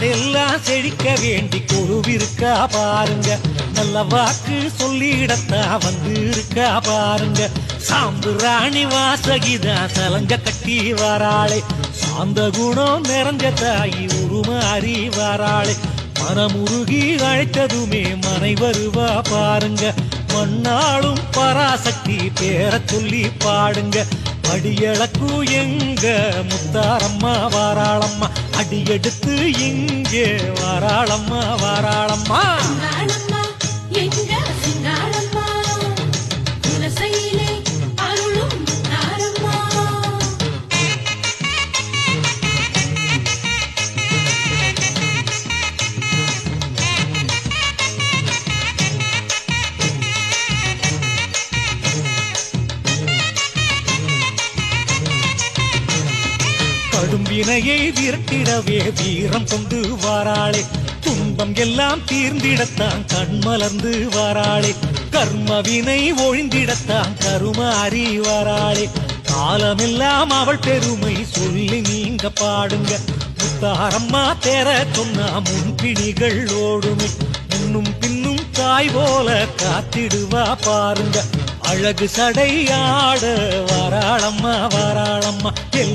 செழிக்க வேண்டி குழுவிருக்கா பாருங்க. நல்ல வாக்கு சொல்லிடத்தா வந்து இருக்கா பாருங்க. சாம்பு ராணி வாசகிதா சலங்க கட்டி வராளே. சாந்த குணம் நிறைஞ்ச தாயி உருமாறி வராளே. மனமுருகி அழைத்ததுமே மனை வருவா பாருங்க. மண்ணாளும் பராசக்தி பேர சொல்லி பாடுங்க. படியளக்கு எங்க முத்தாரம்மா வாராளம்மா. அடி எடுத்து இங்கே வராளம்மா வராளம்மா. கடும்பினையை விரட்டிடவே வீரம் கொண்டு வாராளே. துன்பம் எல்லாம் தீர்ந்திடத்தான் கண் மலர்ந்து வாராளே. கர்மவினை ஒழிந்திடத்தான் கரும அறிவாராளே காலமெல்லாம் அவள் பெருமை சொல்லி நீங்க பாடுங்க. முத்தாரம்மா தேர சொன்னா முன்பிணிகள் ஓடுமே. முன்னும் பின்னும் தாய் போல காத்திடுவா பாருங்க. அழகு சடையாட வாராளம்மா வாராளம்மா.